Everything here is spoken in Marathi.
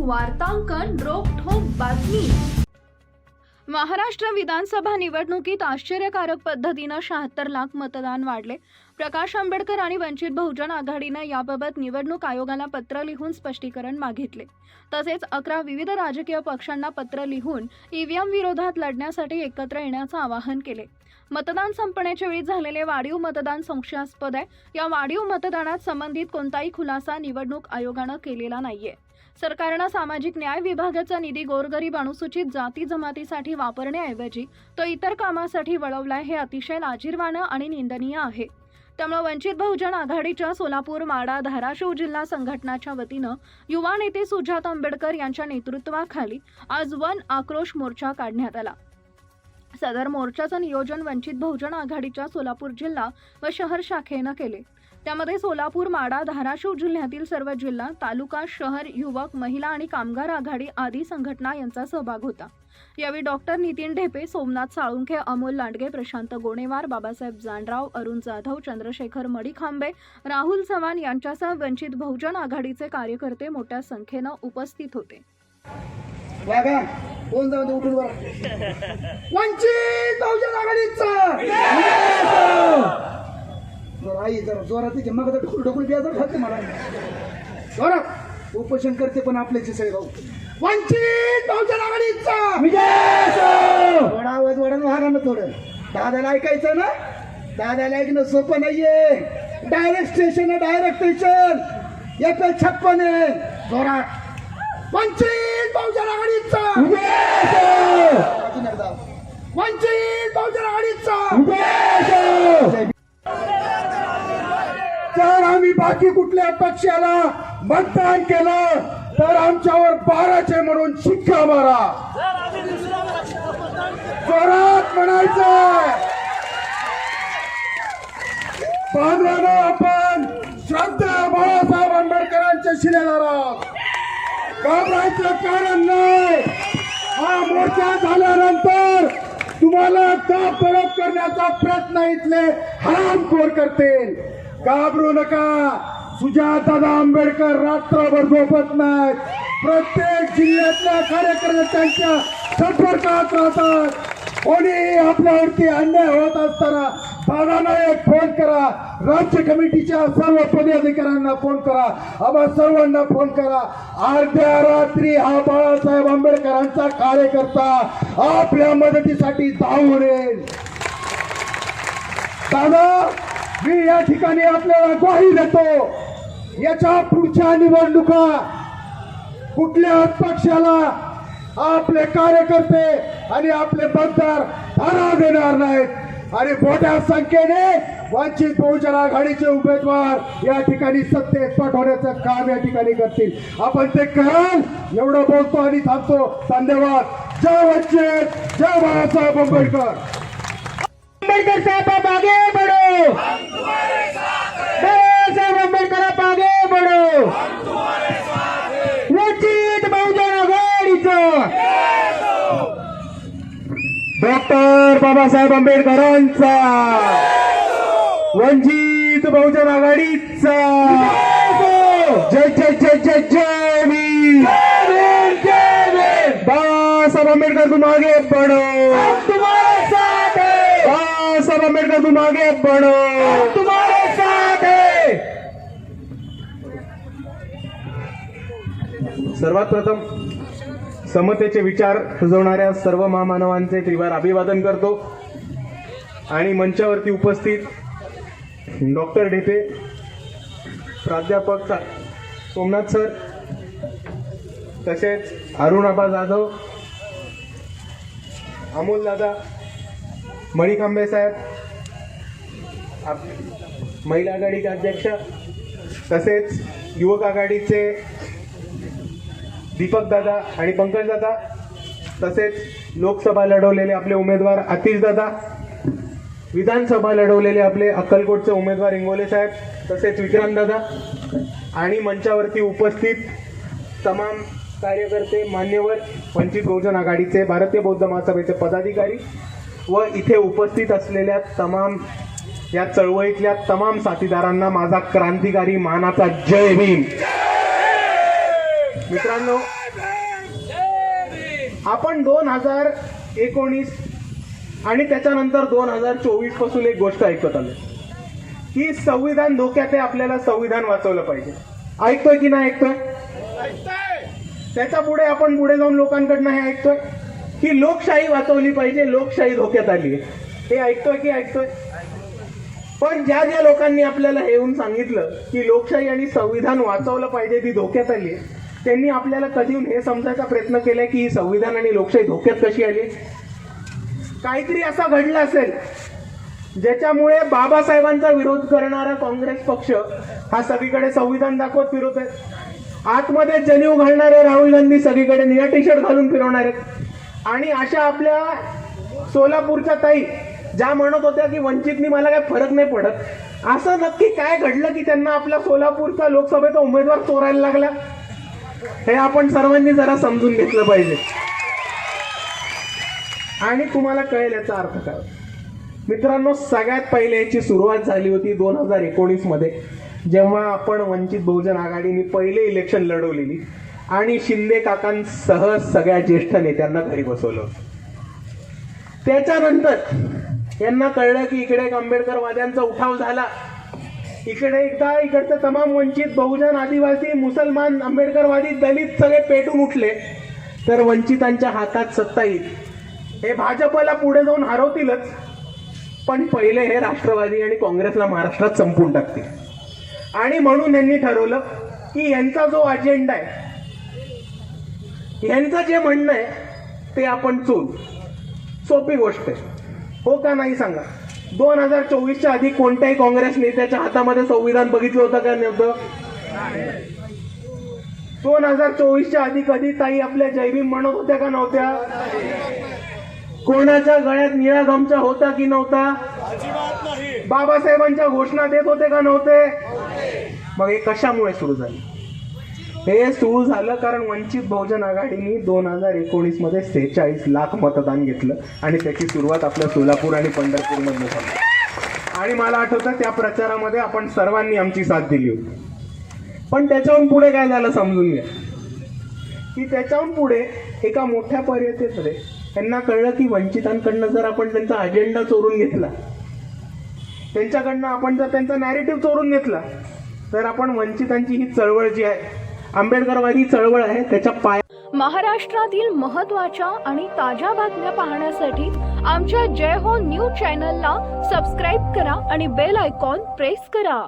वार्तांकन रोखोक बातमी. महाराष्ट्र विधानसभा निवडणुकीत आश्चर्यकारक पद्धतीनं शहात्तर लाख मतदान वाढले. प्रकाश आंबेडकर आणि वंचित बहुजन आघाडीनं याबाबत निवडणूक आयोगाला पत्र लिहून स्पष्टीकरण मागितले. तसेच अकरा विविध राजकीय पक्षांना पत्र लिहून ईव्हीएम विरोधात लढण्यासाठी एकत्र येण्याचं आवाहन केले. मतदान संपण्याच्या वेळी झालेले वाढीव मतदान संशयास्पद आहे. या वाढीव मतदानात संबंधित कोणताही खुलासा निवडणूक आयोगानं केलेला नाहीये. सरकारनं सामाजिक न्याय विभागाचा निधी गोरगरीब अनुसूचित जाती जमातीसाठी वापरण्याऐवजी तो इतर कामासाठी वळवलाय हे अतिशय लाजीरवाणं आणि निंदनीय आहे. त्यामुळे वंचित बहुजन आघाडीच्या सोलापूर माडा धाराशिव जिल्हा संघटनाच्या वतीनं युवा नेते सुजात आंबेडकर यांच्या नेतृत्वाखाली आज वन आक्रोश मोर्चा काढण्यात आला. सदर मोर्चाचं नियोजन वंचित बहुजन आघाडीच्या सोलापूर जिल्हा व शहर शाखेनं केले. त्यामध्ये सोलापूर माडा धाराशिव जिल्ह्यातील सर्व जिल्हा तालुका शहर युवक महिला आणि कामगार आघाडी आदी संघटना यांचा सहभाग होता. यावेळी डॉक्टर नितीन ढेपे सोमनाथ साळुंखे अमोल लांडगे प्रशांत गोणेवार बाबासाहेब जांडराव अरुण जाधव चंद्रशेखर मडीखांबे राहुल चव्हाण यांच्यासह वंचित बहुजन आघाडीचे कार्यकर्ते मोठ्या संख्येनं उपस्थित होते. वंचित बहुजन आघाडीचा! जरा आई जरा जोरात तिचे मग ढोकूळ ढोकूळ बियाजर खाते मला. जोरात. उपोषण करते पण आपल्याचे सगळे भाऊ. वंचित बहुजन आघाडीचा. थोडा आवाज वाढून वागा ना थोडं. दादाला ऐकायचं ना? दादाला ऐकणं सोपं नाहीये. डायरेक्ट स्टेशन आहे डायरेक्ट स्टेशन एफ छप्पन. आहे जोरात. वंचित बहुजन आघाडीचा. अजून एकदा. वंचित बहुजन आघाडीचा. बाकी कुठल्या पक्षाला मतदान केलं तर आमच्यावर बाराचे म्हणून शिक्का मारा. जोरात म्हणायचं बांधवानं आपण श्रद्धा बाळासाहेब आंबेडकरांच्या शिलेदार आहोत. घाबरायचं कारण नाही. हा मोर्चा झाल्यानंतर तुम्हाला का परत करण्याचा प्रयत्न इथले हरामखोर करतील? घाबरू नका. सुजातदादा आंबेडकर रात्रभर झोपत नाहीत प्रत्येक जिल्ह्यातल्या कार्यकर्त्यांच्या संपर्कात राहतात. कोणी आपल्यावरती अन्याय होत असताना दादांना एक फोन करा. राज्य कमिटीच्या सर्व पदाधिकाऱ्यांना फोन करा. आम्हा सर्वांना फोन करा. अर्ध्या रात्री हा बाळासाहेब आंबेडकरांचा कार्यकर्ता आपल्या मदतीसाठी धावून येईल. दादा मी या ठिकाणी आपल्याला ग्वाही देतो. याच्या पुढच्या निवडणुका कुठल्याच पक्षाला आपले कार्यकर्ते आणि आपले मतदार धारा देणार नाहीत. आणि मोठ्या संख्येने वंचित बहुजन आघाडीचे उमेदवार या ठिकाणी सत्तेत पाठवण्याचं काम या ठिकाणी करतील. आपण ते कराल एवढं बोलतो आणि थांबतो. धन्यवाद. जय वंचित जय बाळासाहेब आंबेडकर. आंबेडकर साहेब आगे बढ़ो बाबा साहेब अम्बेडकर आप आगे बढ़ो वंचित बहुजन आघाडीचं डॉक्टर बाबासाहेब आंबेडकरांचा. वंचित बहुजन आघाडीचा. जय जय जय जय जय मी. बाबासाहेब आंबेडकर तू मागे बढ़ो बाबासाहेब आंबेडकर तू मागे बढ़ो तुम्हारे सर्वात प्रथम समतेचे विचार सुजवणाऱ्या सर्व महामानवांचे त्रिवार अभिवादन करतो. आणि मंचावरती उपस्थित डॉक्टर ढेपे प्राध्यापक सा- सोमनाथ सर तसेच अरुणाबा जाधव अमोल दादा मणिकांबे साहेब आप- महिला आघाडीचे अध्यक्ष तसेच युवक आघाडीचे दीपक दादा आणि पंकज दादा तसेच लोकसभा लढवलेले आपले उमेदवार आतिश दादा विधानसभा लढवलेले आपले अक्कलकोटचे उमेदवार इंगोले साहेब तसेच विक्रांत दादा आणि मंचावरती उपस्थित तमाम कार्यकर्ते मान्यवर वंचित बहुजन आघाडीचे भारतीय बौद्ध महासभेचे पदाधिकारी व इथे उपस्थित असलेल्या तमाम या चळवळीतल्या तमाम साथीदारांना माझा क्रांतिकारी मानाचा जय भीम. मित्रांनो आपण दोन हजार एकोणीस आणि त्याच्यानंतर दोन हजार चोवीसपासून एक गोष्ट ऐकत आलो की संविधान धोक्यात आहे आपल्याला संविधान वाचवलं पाहिजे. ऐकतोय की नाही ऐकतोय? त्याच्या पुढे आपण पुढे जाऊन लोकांकडनं हे ऐकतोय? की लोकशाही वाचवली पाहिजे लोकशाही धोक्यात आली आहे. हे ऐकतोय की ऐकतोय? पण ज्या ज्या लोकांनी आपल्याला हे येऊन सांगितलं की लोकशाही आणि संविधान वाचवलं पाहिजे ती धोक्यात आली आहे, त्यांनी आपल्याला कधी येऊन हे समजायचा प्रयत्न केलाय की ही संविधान आणि लोकशाही धोक्यात कशी आली काहीतरी असं घडलं असेल ज्याच्यामुळे बाबासाहेबांचा विरोध करणारा काँग्रेस पक्ष हा सगळीकडे संविधान दाखवत फिरत आहे आतमध्ये जनीव घालणारे राहुल गांधी सगळीकडे निळा टी शर्ट घालून फिरवणार. आहेत आणि अशा आपल्या सोलापूरच्या ताई ज्या म्हणत होत्या की वंचितनी मला काही फरक नाही पडत. असं नक्की काय घडलं की त्यांना आपला सोलापूरचा लोकसभेचा उमेदवार चोरायला लागला? हे आपण सर्वांनी जरा समजून घेतलं पाहिजे. आणि तुम्हाला कळेल याचा अर्थ काय. मित्रांनो सगळ्यात पहिले याची सुरुवात झाली होती दोन हजार एकोणीसमध्ये जेव्हा आपण वंचित बहुजन आघाडीने पहिले इलेक्शन लढवलेली आणि शिंदे काकांसह सगळ्या ज्येष्ठ नेत्यांना घरी बसवलं त्याच्यानंतर यांना कळलं की इकडे एक आंबेडकरवाद्यांचा उठाव झाला. इकडे एकदा इकडचे तमाम वंचित बहुजन आदिवासी मुसलमान आंबेडकरवादी दलित सगळे पेटून उठले. तर वंचितांच्या हातात सत्ता येईल. हे भाजपला पुढे जाऊन हरवतीलच. पण पहिले हे राष्ट्रवादी आणि काँग्रेसला महाराष्ट्रात संपून टाकतील. आणि म्हणून यांनी ठरवलं की यांचा जो अजेंडा आहे यांचं जे म्हणणं आहे ते आपण चोल. सोपी गोष्ट आहे. हो का नाही सांगा? दोन हजार चोवीसच्या आधी कोणत्याही काँग्रेस नेत्याच्या हातामध्ये संविधान बघितलं होतं का नव्हतं दोन हजार चोवीसच्या आधी कधी ताई आपल्या जयभीम म्हणत होत्या का नव्हत्या? कोणाच्या गळ्यात निळा गमचा होता की नव्हता? बाबासाहेबांच्या घोषणा देत होते का नव्हते? मग हे कशामुळे सुरू झाले? हे सुरू झालं कारण वंचित बहुजन आघाडीने दोन हजार एकोणीसमध्ये सेहेचाळीस लाख मतदान घेतलं आणि त्याची सुरुवात आपल्या सोलापूर आणि पंढरपूरमधनं झाली. आणि मला आठवतं त्या प्रचारामध्ये आपण सर्वांनी आमची साथ दिली होती. पण त्याच्याहून पुढे काय झालं समजून घ्या. की त्याच्याहून पुढे एका मोठ्या पर्यटनेमध्ये त्यांना कळलं की वंचितांकडनं जर आपण त्यांचा अजेंडा चोरून घेतला त्यांच्याकडनं आपण जर त्यांचा नॅरेटिव्ह चोरून घेतला तर आपण वंचितांची ही चळवळ जी आहे आंबेडकरवादी चळवळ आहे त्याच्या पाय महाराष्ट्रातील महत्त्वाच्या आणि ताज्या बातम्या पाहण्यासाठी आमच्या जय हो न्यूज चॅनलला सबस्क्राईब करा आणि बेल आयकॉन प्रेस करा.